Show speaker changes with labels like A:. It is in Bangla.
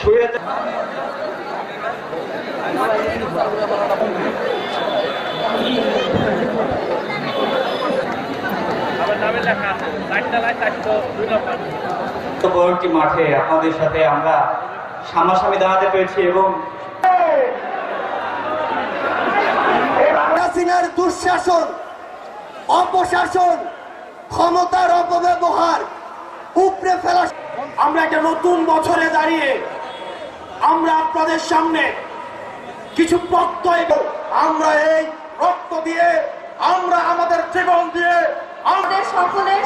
A: শুয়ে পরবর্তী মাঠে আপনাদের সাথে আমরা সামনাসামনি দাঁড়াতে পেরেছি এবং
B: হাসিনার দুঃশাসন অপশাসন ক্ষমতার অপব্যবহার উপড়ে ফেলা আমরা একটা নতুন বছরে দাঁড়িয়ে আমরা আপনাদের সামনে কিছু প্রত্যয় আমরা এই রক্ত দিয়ে, আমরা আমাদের জীবন দিয়ে
C: আমাদের সকলের